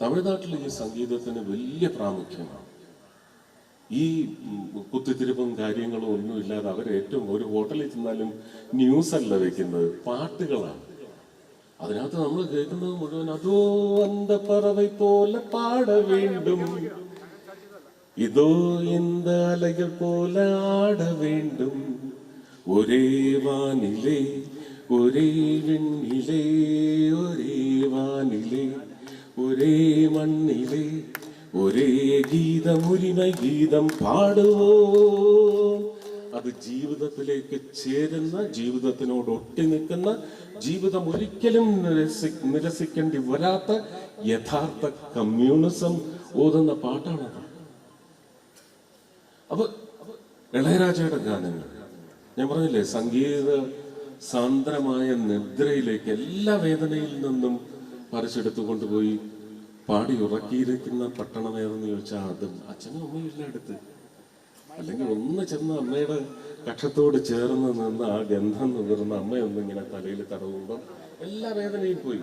തമിഴ്നാട്ടിൽ ഈ സംഗീതത്തിന് വലിയ പ്രാമുഖ്യമാണ്. ഈ കുത്തിത്തിരിപ്പും കാര്യങ്ങളും ഒന്നുമില്ലാതെ അവരേറ്റവും ഒരു ഹോട്ടലിൽ ചെന്നാലും ന്യൂസ് അല്ല വെക്കുന്നത് പാട്ടുകളാണ്. അതിനകത്ത് നമ്മൾ കേൾക്കുന്നത് മുഴുവൻ അതോ അന്ത പറവൈ പോലെ പാട വേണ്ടും ഇതോ എന്ത അലകൾ പോലെ ആട വേണ്ടും ഒരേ വാനിലേ ഒരേ വിണ്ണിലേ ഒരേ ഒരേ മണ്ണിലെ ഒരേ ഗീതം ഉരിമ ഗീതം പാടുവോ? അത് ജീവിതത്തിലേക്ക് ചേരുന്ന ജീവിതത്തിനോട് ഒട്ടി നിൽക്കുന്ന ജീവിതം ഒരിക്കലും നിരസി നിരസിക്കേണ്ടി വരാത്ത യഥാർത്ഥ കമ്മ്യൂണിസം ഓതുന്ന പാട്ടാണത്. അപ്പൊ ഇളയരാജയുടെ ഗാനങ്ങൾ ഞാൻ പറഞ്ഞില്ലേ സംഗീത സാന്ദ്രമായ നിദ്രയിലേക്ക് എല്ലാ വേദനയിൽ നിന്നും പറിച്ചെടുത്തു കൊണ്ടുപോയി പാടി ഉറക്കിയിരിക്കുന്ന പട്ടണം ഏതെന്ന് ചോദിച്ചാൽ അതും അച്ഛനും അമ്മയും ഇല്ല അടുത്ത് അല്ലെങ്കിൽ ഒന്ന് ചെന്ന് അമ്മയുടെ കക്ഷത്തോട് ചേർന്ന് നിന്ന് ആ ഗന്ധം നുകർന്ന് അമ്മയൊന്നിങ്ങനെ തലയിൽ തടവുമ്പം എല്ലാ വേദനയും പോയി.